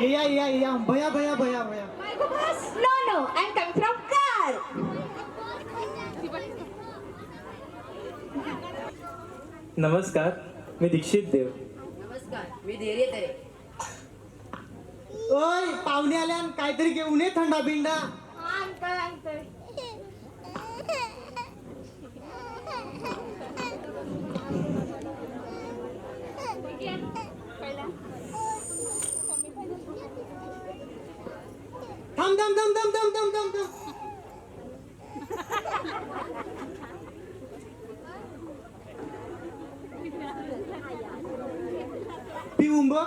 या या या भया भया भया भया No, no, I'm coming from car. नमस्कार मी दीक्षित देव. नमस्कार मी धैर्य तरे. ओय पाहुणे आल्यान काहीतरी घेऊन ये थंडा बिंडा. आणतोय आणतोय थांब थांब थांब थांब थांब थांब थांब थांब पिऊन बघ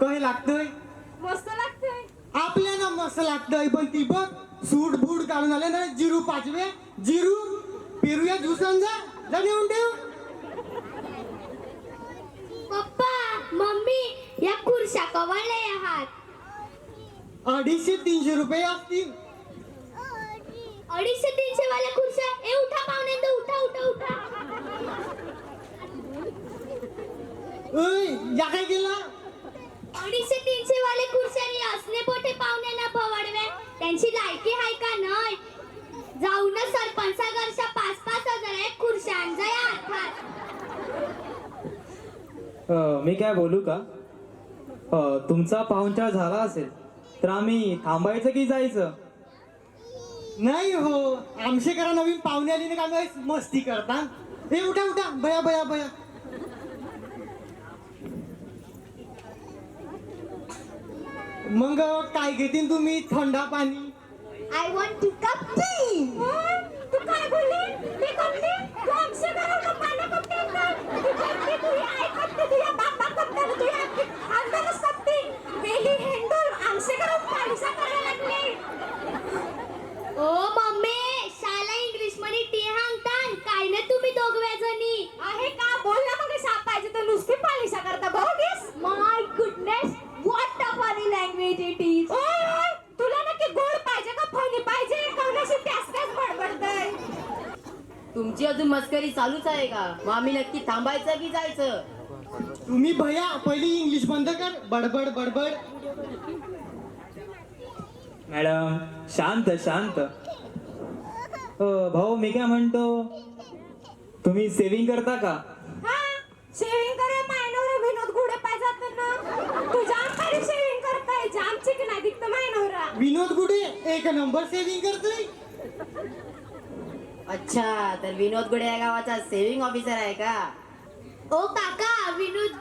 काय लागतंय मस्त लागतोय आपल्याला मस्त लागतंय पण ती बघ सूट बूट काढून आले ना जिरू पाचवे जिरू पेरूया जुसन जा जा नेऊन ठेव पप्पा मम्मी खुर्च्या कवळले आहात अडीचशे तीनशे रुपये असतील. अडीचशे तीनशे वाल्या खुर्च्या ए उठा पाहुणे उठा उठा उठा. ओय या काय केला? अडीचशे तीनशे वाले खुर्च्यानी असणे पोटे पाहुण्यांना भवडवे. त्यांची लायकी आहे का नाही? जाऊन सरपंचा घरच्या पाच पाच हजार एक खुर्शांचा या अर्थात मी काय बोलू का? तुमचा पाहुणचार झाला असेल तर आम्ही थांबायचं की जायचं? नाही हो आमशेकरा नवीन पाहुणे आली ना का आम्ही मस्ती करता. हे उठा उठा. बया बया बया. मग काय घेतील तुम्ही? थंडा पाणी. I want two cup tea तू काय बोलली? मी कपटी तू आमच्या घराला पाणी कपटी तू कपटी तू या ऐकत तू ओ मम्मी शाला इंग्लिशमध्ये टी हांगतान. काय ना तुम्ही दोघव्या जणी आहे का? बोल ना मग साप पाहिजे तर नुसती पालिशा करता. बघीस my goodness what a funny language it is ओय तुला नक्की गोड पाहिजे का फनी पाहिजे? त्यास त्यास बडबडतय? तुमची अजून मस्करी चालूच आहे का? मग आम्ही नक्की थांबायचं की जायचं? तुम्ही भया पहिली इंग्लिश बंद कर. बडबड बडबड. मॅडम शांत शांत. अ, भाऊ मी काय म्हणतो? तुम्ही सेविंग करता का? हा शेविंग करे. मायनवर विनोद गुडे पाहिजे ना. तू जाम शेविंग करताय. जाम चिकन दिखत मायनवरा. विनोद गुडे एक नंबर सेविंग करतोय. अच्छा तर विनोद गुडे या गावाचा सेव्हिंग ऑफिसर आहे का? ओ काका विनोद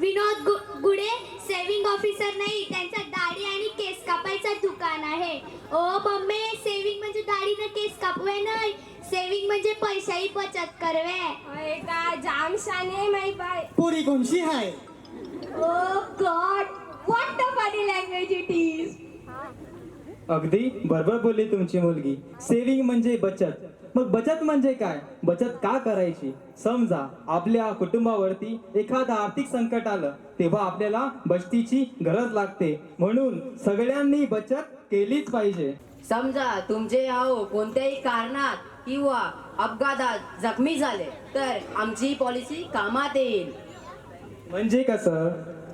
विनोद गुडे सेविंग ऑफिसर नाही त्यांचा दाढी आणि केस कापायचा दुकान आहे. ओ मम्मी सेविंग म्हणजे दाढी न केस कापवे नाही सेविंग म्हणजे पैशाही बचत करवे. का जाम शाने माई बाय पोरी कोणशी हाय? O God what the funny language it is अगदी बरोबर बोलली तुमची मुलगी. सेविंग म्हणजे बचत. मग बचत म्हणजे काय? बचत का करायची? समजा आपल्या कुटुंबावरती एखादं आर्थिक संकट आलं तेव्हा आपल्याला बचतीची गरज लागते. म्हणून सगळ्यांनी बचत केलीच पाहिजे. समजा तुमचे भाऊ कोणत्याही कारणात किंवा अपघातात जखमी झाले तर आमची पॉलिसी कामात येईल. म्हणजे कसं?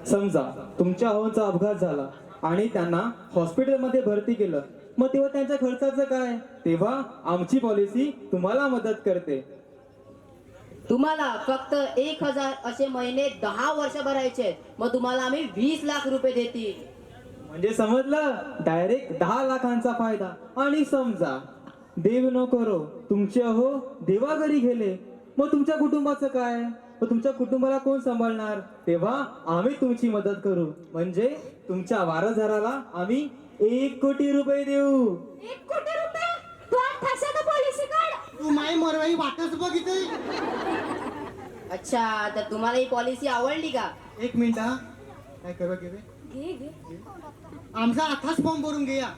समजा तुमच्या भावाचा अपघात झाला आणि त्यांना हॉस्पिटलमध्ये भरती केलं. मग तेव्हा त्यांच्या खर्चाचं काय? तेव्हा आमची पॉलिसी तुम्हाला मदत करते. तुम्हाला फक्त एक हजार असे महिने दहा वर्ष भरायचे. मग तुम्हाला आम्ही वीस लाख रुपये देतील. म्हणजे समजलं? डायरेक्ट दहा लाखांचा फायदा. आणि समजा देव न करो तुमचे अहो देवा घरी गेले. मग तुमच्या कुटुंबाचं काय? मग तुमच्या कुटुंबाला कोण सांभाळणार? तेव्हा आम्ही तुमची मदत करू. म्हणजे तुमच्या वारसदाराला आम्ही एक कोटी रुपये देऊ. एक कोटी रुपये? तू आज पॉलिसी मरवाई वाटच बघितय अच्छा तर तुम्हाला ही पॉलिसी आवडली का? एक मिनिट हा. काय करू घे घे घे. आमचा आताच फॉर्म भरून घे या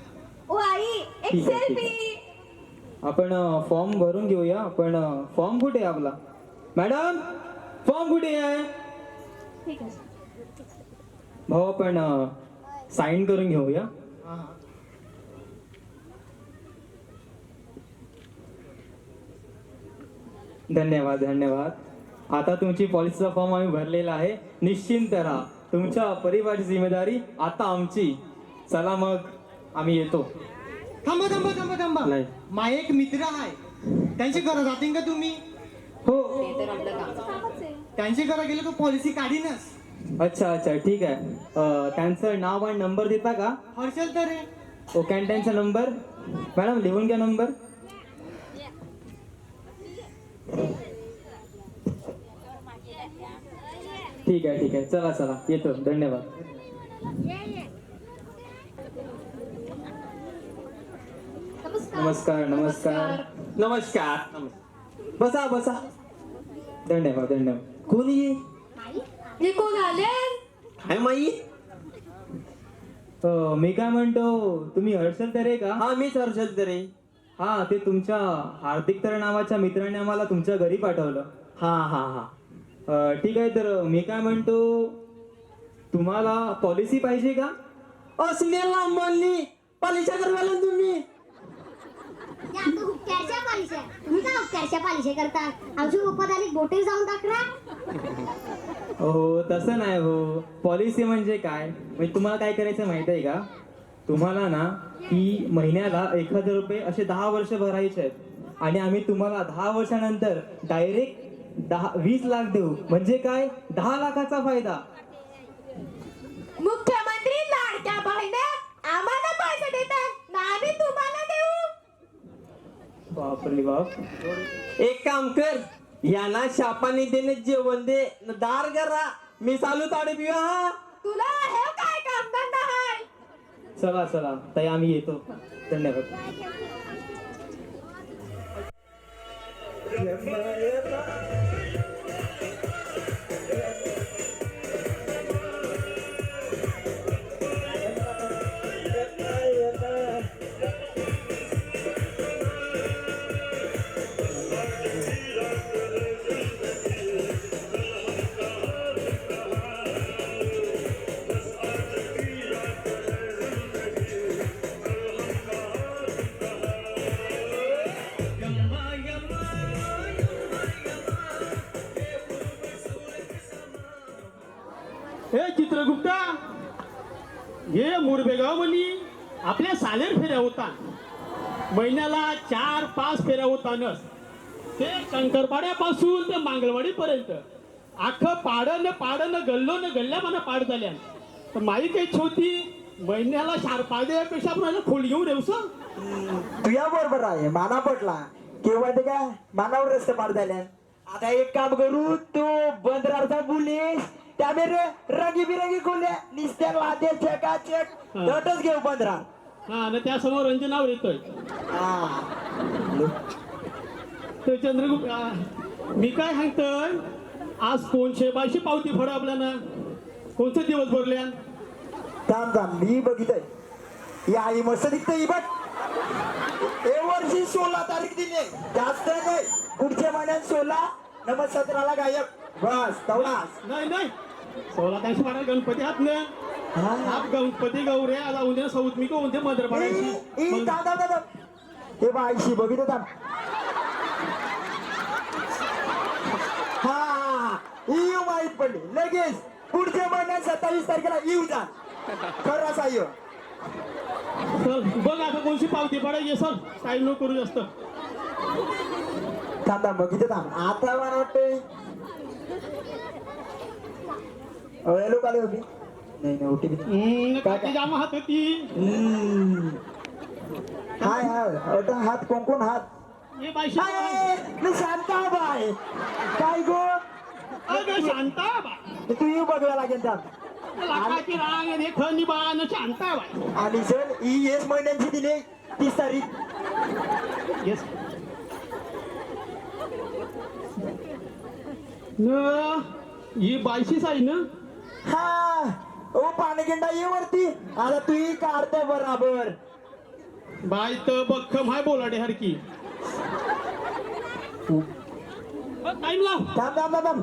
ओ आई एक ठीक आहे, ठीक सेल्फी आपण फॉर्म भरून घेऊया. आपण फॉर्म कुठे आहे आपला? मॅडम फॉर्म कुठे आहे? ठीक आहे. भाऊ आपण साईन करून घेऊया. धन्यवाद धन्यवाद. आता तुमची पॉलिसीचा फॉर्म आम्ही भरलेला आहे. निश्चिंत राहा. तुमच्या परिवाराची जिम्मेदारी आता आमची. चला मग आम्ही येतो. थांबा थांबा थांबा थांबा. नाही. मा एक मित्र आहे. त्यांची घरं जातील का तुम्ही? हो. ते तर आपलं काम. कामच आहे. त्यांची घरं गेलं तर पॉलिसी काढीनच. अच्छा अच्छा ठीक आहे. अं, त्यांचं नाव आणि नंबर देता का? हर्षल तर आहे. ओके आणि त्यांचा नंबर मॅडम लिहून घ्या नंबर ठीक आहे ठीक आहे. चला चला. येतो. धन्यवाद. नमस्कार नमस्कार. नमस्कार. नमस्कार. बसा बसा. धन्यवाद धन्यवाद. कोणी? हे कोण आले? काय माई. अं, मी काय म्हणतो तुम्ही हर्षल तरे का? हा मीच हर्षल तरे. हा ते तुमच्या हार्दिक तर नावाच्या मित्राने आम्हाला तुमच्या घरी पाठवलं. हा हा हा. अं, ठीक आहे तर मी काय म्हणतो तुम्हाला पॉलिसी पाहिजे का? असलेला म्हणली पालिशा करवाला तुम्ही. पालिशा करता. आमची बोटे जाऊन टाकणार हो तसं नाही हो. पॉलिसी म्हणजे काय? म्हणजे तुम्हाला काय करायचं माहीत आहे का? तुम्हाला ना की महिन्याला एक हजार रुपये असे दहा वर्ष भरायचे आहेत. आणि आम्ही तुम्हाला दहा वर्षानंतर डायरेक्ट दहा वीस लाख देऊ. म्हणजे काय? दहा लाखाचा फायदा. मुख्यमंत्री लाडक्या बहिण्या आम्हाला पैसे देतात ना आम्ही तुम्हाला बापरे बाप. एक काम कर यांना शापाने देणे जेवण दे. न दार करा मी चालू ताडे पिवा हा. तुला हे काय काम धंदा आहे चला चला. ताई आम्ही येतो. धन्यवाद. होतानच ते कंकरपाड्यापासून ते मांगलवाडीपर्यंत. अख्खं पाडं न पाडं न गल्लो न गल्ल्या मला पाड झाल्या तर माई काही छोटी महिन्याला चार देण्यापेक्षा आपण खोल घेऊन येऊ सर तुझ्या बरोबर आहे माना पटला. केव्हा ते काय? मानावर रस्ते पाड झाल्या आता एक काम करू तू बंदराचा बुलीस त्याने रंगी बिरंगी खोल्या निस्त्या लादे चेका चेक दटच घेऊ बंदरा हा आणि त्यासमोर रंजनावर येतोय. हा. तर चंद्रगुप्त मी काय सांगतोय? आज कोणशे बायशे पावती फळ आपल्याला. कोणते दिवस भरल्या थांब थांब मी बघितय ही आई मस्त दिसते ही बघ. हे वर्षी सोळा तारीख दिली जास्त नाही. पुढच्या महिन्यात सोळा. नमस्कार सतराला गायब. बस तेवढाच नाही नाही. सोळा तारखे बारा गणपती हात ना आप गणपती गौरे आता उद्या सौत मी उद्या मंदिर पडायची थांब, थांब. हे बाईशी बघितलं थांब हा हा, हा. ही येऊ माहीत पडली. लगेच पुढच्या महिन्यात सत्तावीस तारखेला येऊ जा. खरं असा येऊ चल बघ आता कोणची पावती पडायची सर टाईम न करू जास्त. थांब थांब बघितलं थांब. आता मला वाटतंय अरे लोक आले होते नाही नाही ओटी हम्म, काय? जामा हात होती. हाय हाय. हात कोण कोण हात? हे बायशी हाय मी शांता बाय काय गो? शांता बा तू येऊ बघायला लागेल थांब लाखाची रांग आणि खनी बा न शांता बा आणि सर ही येस महिन्यांची दिली तीस तारीख येस न ही बायशीच आहे ना? हा. ओ पाणगेंडा ये वरती. आता तू ही काढते बराबर. बाय तर बख्खम हाय बोलाडे हरकी. टाइम लाव. थांब थांब थांब, थांब.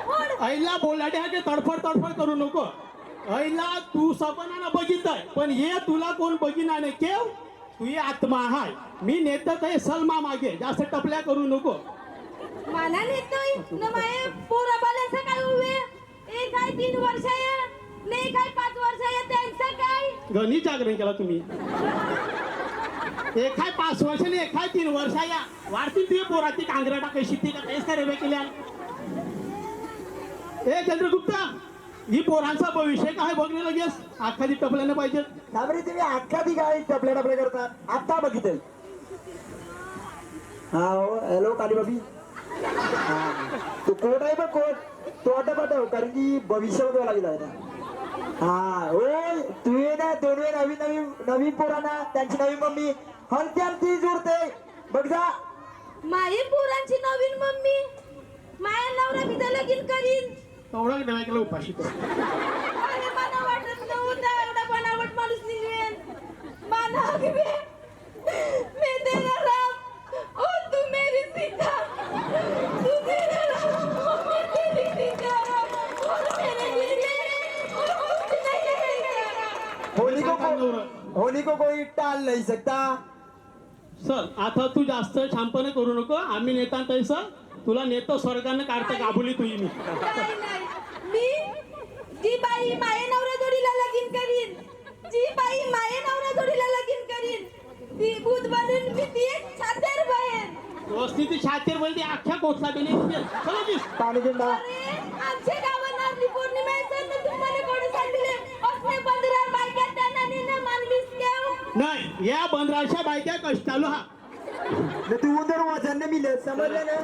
आईला बोलाड्या ते तडफड तडफड करू नको? आईला तू सपनानं बघितय पण हे तुला कोण बघिना नाही. केव तू ही आत्मा हाय. मी नेतच आहे सलमा मागे जास्त टपल्या करू नको. मला नेतोय न माये पोरा बालांचं काय उभे? एक काय तीन वर्ष आहे. ने काय पाच वर्ष आहे. त्यांचं काय? गणी जागरण केला तुम्ही. एखाय पाच वर्ष आणि एखाय तीन वर्ष या वाढतील तुझी पोराची कांगरा टाकायची ती का तेच काय रे केल्या ए चंद्रगुप्ता ही पोरांचा भविष्य काय बघणे लगेच. आखादी टपल्यानं पाहिजे. साबरे तुम्ही ती काय टपल्या टपल्या करतात आता बघितलं. हा हो हॅलो काली बाबी हा. तो कोट आहे बघ कोट तो आता पाठव कारण की भविष्य बघावं लागेल आता. हा होय तू ये ना दोन वेळ नवीन नवीन नवीन पोरांना त्यांची नवीन मम्मी. हलते ती जोडते बघ जा. माई पोरांची नवीन मम्मी. माया नवरा बिदा लगीन करीन. तेवढा नाही केला उपाशी तो अरे वाटत नव्हतं एवढा बनावट माणूस निघेल. माना बे मैं तेरा राम. ओ तू मेरी सीता. तू तेरा राम. ओ मैं तेरी सीता और मेरे लिए. और कुछ नहीं रहेगा होली को को होली को कोई टाल नहीं सकता। सर आता तू जास्त छानपणे करू नको आम्ही नेता तैसं तुला नेतो स्वर्गानं काढतं काबुली तुझी मी. नाही नाही. मी जी बाई माये नवरा जोडीला लगीन करीन जी बाई माये नवरा जोडीला लगीन करीन ती भूत बनून मी ती एक छातेर बहीण. दोस्ती ती शातीर बोलते अख्ख्या कोटला बेली चला दिस. अरे आमच्या नारळी पौर्णिमा आहे सर तर तुम्हाला कोण सांगितले असले पंधरा बायका त्यांना नेणं मानलीस केव? नाही या बंदराच्या बायक्या कष्टालू हा. न तू उदर वजन मिळत समजलं ना?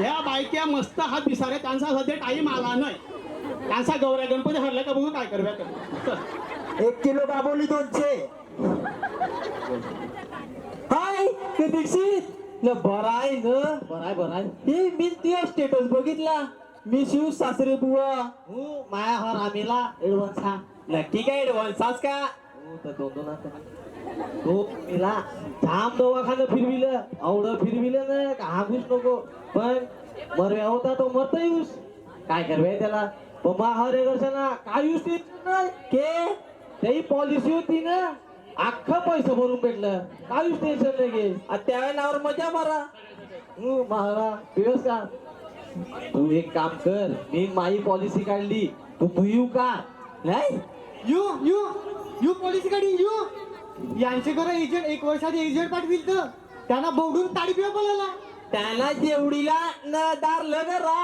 या बायक्या मस्त हात बिसारे त्यांचा सध्या टाईम आला नाही. त्यांचा गौऱ्या गणपती हरला का बघू काय करव्या कर एक किलो गाबोली दोनशे. हाय ते दीक्षित न बराय न. बराय बराय हे मी तुझ्या स्टेटस बघितला. मी शिव सासरे बुवा. हो माया हर आम्हीला. एडवान्स हा. नक्की काय एडवान्स का? हो तर दोन दोन तो मिला जाम दवाखानं फिरविलं आवडं फिरविलं ना का हागूच नको. पण मरव्या होता तो मरता येऊस. काय करवे त्याला? पण मा हर एक काय यूज के? त्याही पॉलिसी होती ना अख्खा पैसा भरून भेटलं. काय टेन्शन नाही घे त्यावेळेला नावावर मजा मारा. हं, मारा. दिवस का? तू एक काम कर. मी माई पॉलिसी काढली. तू भुईव का? नाही? यू यू यू पॉलिसी काढली यू यांचे घर एजंट एक वर्षाचे एजंट पाठविल तर. त्यांना बवडून ताडी पिवा बोलायला. त्याला जेवढीला न दार लगरा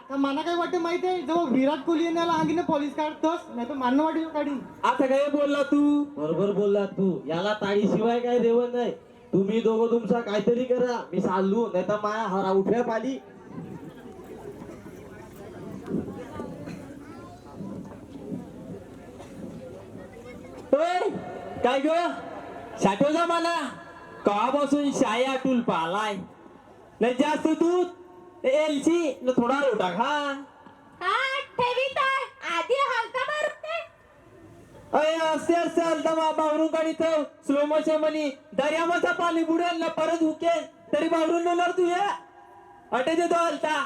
आता मला काय वाटतं माहिती आहे? जेव्हा विराट कोहली यांना अंगीने पोलीस काढतोस नाही तर मानव वाटेल काढी आता काय बोलला तू? बरोबर बोलला तू. याला ताळी शिवाय काय देवं नाही. तुम्ही दोघं तुमचा काहीतरी करा. मी चाललो नाही तर माया हरा उठ्या पाली होय काय ग? साठव जा मला. कवापासून शाई आटूल पालाय नाही जास्त दूध? एलची न थोडा लोटा खा. हा ठेवीत आहे. आधी हलका मारते अय असे असे अलता बावरून काढीत स्लो मोशन म्हणी दर्यामाचा पाणी बुडेल ना परत हुके तरी बावरून नेणार तू या अटे देतो अलता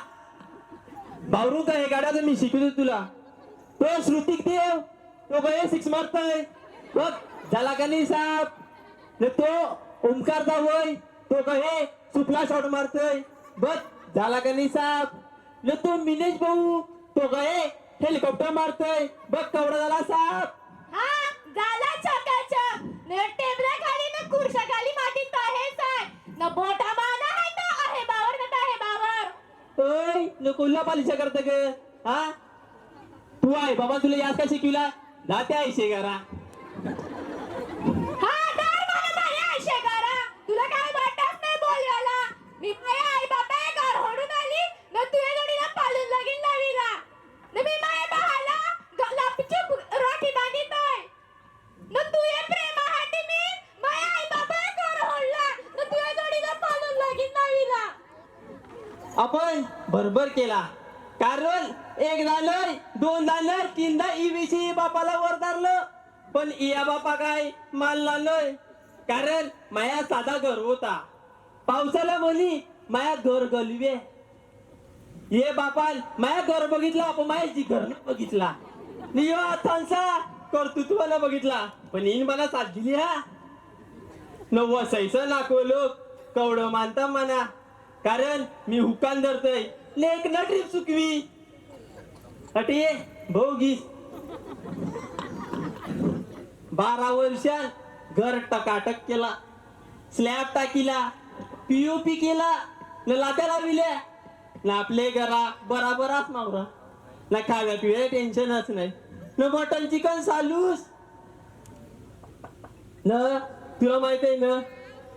बावरून काय गाड्याचं मी शिकवतो तुला. तो श्रुतिक देव. तो गये सिक्स मारतय. बघ. झाला का नाही साप? न तो ओमकारचा वय तो कहे सुपला शॉट मारतोय. बघ झाला का नाही साप? न तो मिनेश भाऊ तो गये हेलिकॉप्टर मारतोय. बघ कवडा झाला साप? हा झाला न टेबला खाली न खुर्च्या खाली मातीत आहे न बोटा माना आहे ना आहे बावर का आहे बावर. ओय न कोल्हा पालिशा करत ग. हा? तू आहे बाबा तुला यास का शिकविला? जाते आहे शेगारा हा डर मला माझ्या आशे करा तुला काय वाटत नाही बोलवायला मी माझ्या आई बाबा घर होडून आली न तुझ्या जोडीला पाळून लगीन लावीला. न मी माझ्या भावाला लापची रोटी बांधित आहे न तुझ्या प्रेमासाठी मी माझ्या आई बाबा घर होडला न तुझ्या जोडीला पाळून लगीन लावीला. आपण बरोबर केला. कारण एक झालं दोन झालं तीनदा ईवीसी बापाला वर धरलं. पण इया बापा काय मानला लागलोय कारण माया साधा घर होता. पावसाला म्हणी माया घर गलवे. ये बापाल माया घर बघितला आपण मायाची घर नाही बघितला. नियो थांसा कर्तृत्वाला बघितला. पण इन मला साथ दिली हा. न वसायचं नाको लोक कवड मानता म्हणा कारण मी हुकान धरतोय. लेक न ट्रीप चुकवी अटे भोगी बारा वर्षात घर टकाटक केला स्लॅब टाकीला पीओपी केला न लात्या लाविल्या ना आपले घरा बराबराच मावरा. ना खाव्या पिव्या टेन्शनच नाही. न मटन चिकन चालूस न तुला माहीत आहे ना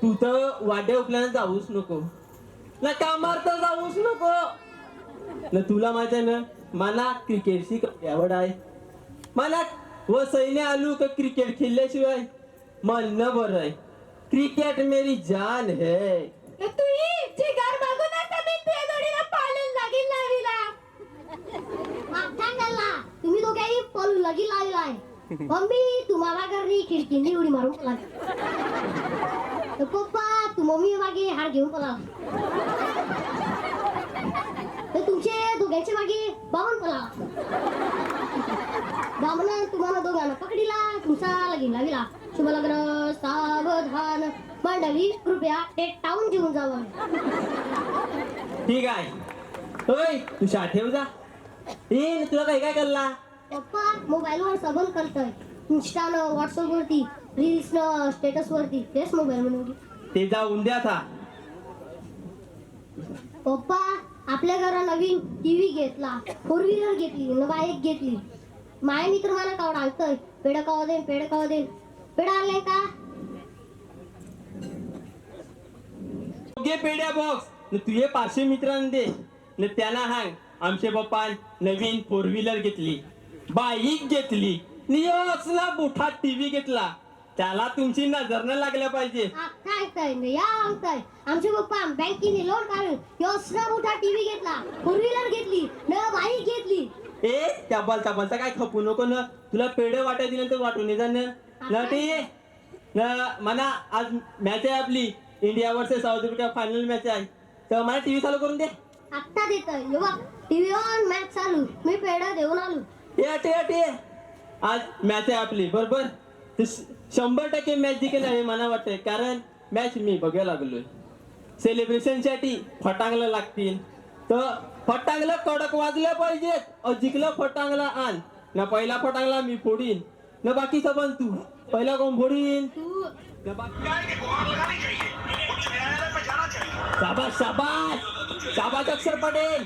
तू तर वाड्या उपल्यानं जाऊच नको. ना कामार तर जाऊच नको. ना तुला माहीत आहे ना मला क्रिकेटची क- आवड आहे. मला व सैन्य आलू का क्रिकेट खेळल्याशिवाय मन न बरं आहे. क्रिकेट मेरी जान है. तुम्ही दोघेही पळू लगी लावलाय मम्मी तुम्हाला घरी खिडकीने उडी मारून पळा पप्पा तू मम्मी मागे हार घेऊन पळा तर तुमचे दोघांचे मागे बावन पळा बामना तुम्हाला दोघांना पकडीला तुमचा लगीन लाविला. शुभ लग्न सावधान. मंडळी कृपया ते टाऊन घेऊन जावं ठीक आहे. होय तू शा ठेव जा. येईन तुला काय काय करला पप्पा मोबाईलवर सबन करतोय. इंस्टानं व्हॉट्सअप वरती रील्सनं स्टेटस वरती तेच मोबाईल म्हणून ते जाऊन द्या था पप्पा आपल्या घरा नवीन टीव्ही घेतला. फोर व्हीलर घेतली न बाईक घेतली. माय मित्र मला कावड आणतोय पेड कावा देन पेड कावा देन पेड आणलाय का? घे पेड्या बॉक्स न तुझे पाचशे मित्रांना दे. न त्यांना हांग आमचे पप्पा नवीन फोर व्हीलर घेतली. बाईक घेतली. नियोसला मोठा टीव्ही घेतला. त्याला तुमची नजर न लागल्या पाहिजे. काय काय न या आमचे पप्पा बँकेने लोन काढून मोठा टीव्ही घेतला. फोर व्हीलर घेतली न बाईक घेतली. ए त्या बलता बलता काय खपू नको न. तुला पेढे वाटाय दिले तर वाटून ये जाण न. ते न म्हणा आज मॅच आहे आपली. India versus South Africa final match आहे. तर मला टीव्ही चालू करून दे. आत्ता देतोय. हे बघ टीव्ही ऑन मॅच चालू. मी पेड देऊन आलो. ए अटे अटे आज मॅच आहे आपली. बरोबर? श- शंभर टक्के मॅच जिंकेल आहे मला वाटतंय. कारण मॅच मी बघायला लागलोय. सेलिब्रेशनसाठी फटांगला लागतील. तर फटांगला कडक वाजल्या पाहिजेत अ, जिंकलं फटांगला आण. ना पहिला फटांगला मी फोडीन. ना बाकीचा पण तू. पहिला कोण फोडीन? तू. शाबाश शाबाश शाबाश अक्षर पटेल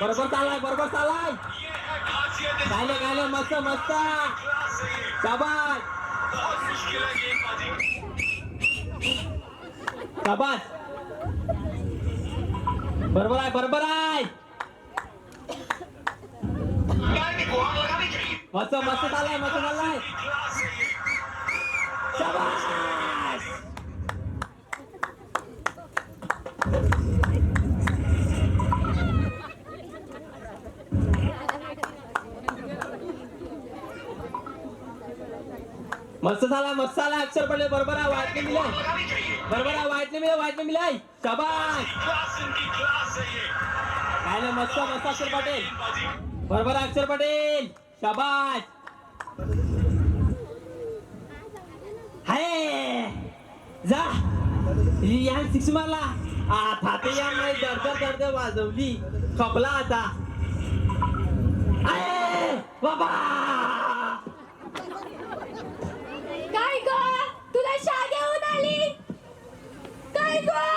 बरोबर चालाय बरोबर चालाय गायले गायले मस्त मस्त शाबाश शाबाश बरोबर आहे बरोबर आहे मस्त मस्त चालाय मस्त चालाय शाबाश मस्त झाला मस्त झाला अक्षर पडले बरोबर आहे वाटले मिलाय बरोबर आहे वाटले मिलाय वाटले मिलाय शाबाश काय नाही मस्त मस्त अक्षर पटेल. बरोबर अक्षर पटेल. शाबाश हाय जा या सिक्स मारला आता ते या नाही दर्द दर्द वाजवली. खपला आता. बाबा! काय ग? तुला शा घेऊन आली? काय ग?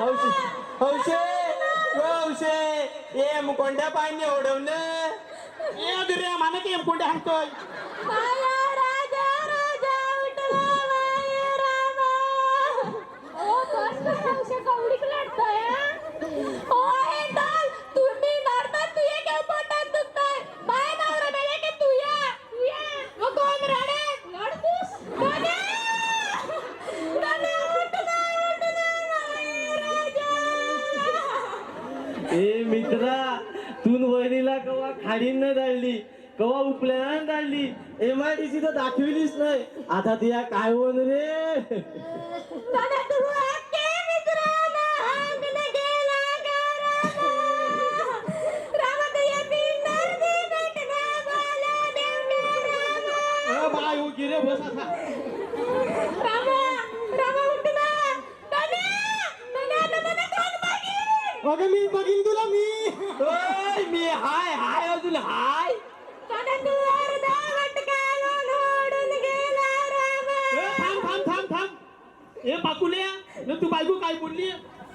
हौशे हौशे ओ हौशे. ए मुकोंड्या पाणी ओढवणं. ए बिर्या माने की कोणते हाणतोय. वहिनीला कवा खाडीन धाडली कवा उपल्यानं धाडली एम आय डी सी तर दाखविलीच नाही. आता तिया काय होन रे? बाय हो गिरे बस आता रामा, रामा, उठ ना. दादा, दादा, आता मला कोण बघेल? अगं मी बघीन तुला मी. ओय, मी हाय हाय अजून हाय. ओढून गेला रामा. ए थांब थांब थांब थांब. ए पाकुल्या न तू बायको काय बोलली?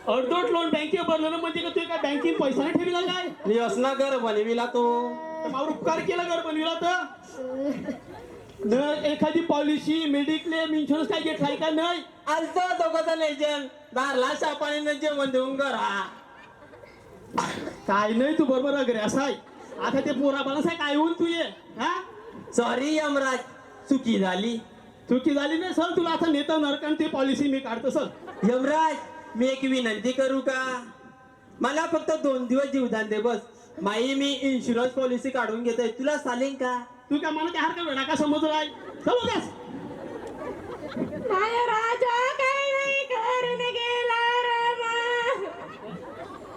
अर्धोट लोन बँकेत भरलं ना म्हणजे का तू काय बँकेत पैसा नाही ठेवला काय? मी असना कर बनविला तो. तर मावर उपकार केला कर बनविला तर? न एखादी पॉलिसी मेडिक्लेम इन्शुरन्स काय घेतलाय का? नाही. आलतो दोघांचा लेजन दारला शापाने जेवण देऊन करा काय नाही तू बरोबर अगरे असाय आता ते पोरा बाळासाय काय होऊन तू ये? हा? सॉरी यमराज. चुकी झाली. चुकी झाली नाही सर. तुला आता नेता नरकान ते पॉलिसी मी काढतो सर. यमराज मी एक विनंती करू का? मला फक्त दोन दिवस जीवदान दे बस. माई मी इन्शुरन्स पॉलिसी काढून घेतोय. तुला चालेल का? तू काय मला त्या हरकत वेळा का चलो बस माया राजा काय नाही गेला.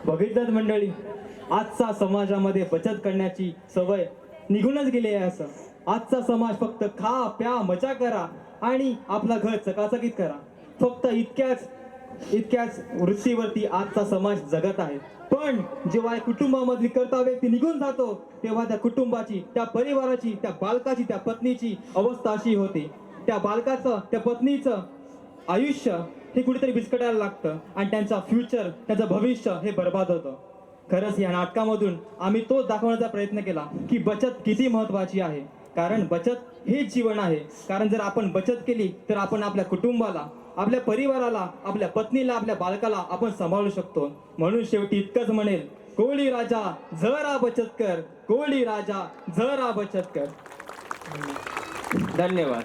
बघितलं मंडळी आजचा समाजामध्ये बचत करण्याची सवय निघूनच गेली आहे असं. आजचा समाज फक्त खा प्या मजा करा आणि आपला घर चकाचकीत करा. फक्त इतक्याच इतक्याच वृत्तीवरती आजचा समाज जगत आहे. पण जेव्हा कुटुंबामधली करता व्यक्ती निघून जातो तेव्हा त्या कुटुंबाची त्या परिवाराची त्या बालकाची त्या पत्नीची अवस्था अशी होते. त्या बालकाचं त्या पत्नीचं आयुष्य हे कुठेतरी बिस्कटायला लागतं आणि त्यांचा फ्युचर त्यांचं भविष्य हे बर्बाद होतं. खरंच या नाटकामधून आम्ही तोच दाखवण्याचा प्रयत्न केला की बचत किती महत्त्वाची आहे. कारण बचत हेच जीवन आहे. कारण जर आपण बचत केली तर आपण आपल्या कुटुंबाला आपल्या परिवाराला आपल्या पत्नीला आपल्या बालकाला आपण सांभाळू शकतो. म्हणून शेवटी इतकंच म्हणेल कोळी राजा जरा बचत कर. कोळी राजा जरा बचत कर. धन्यवाद.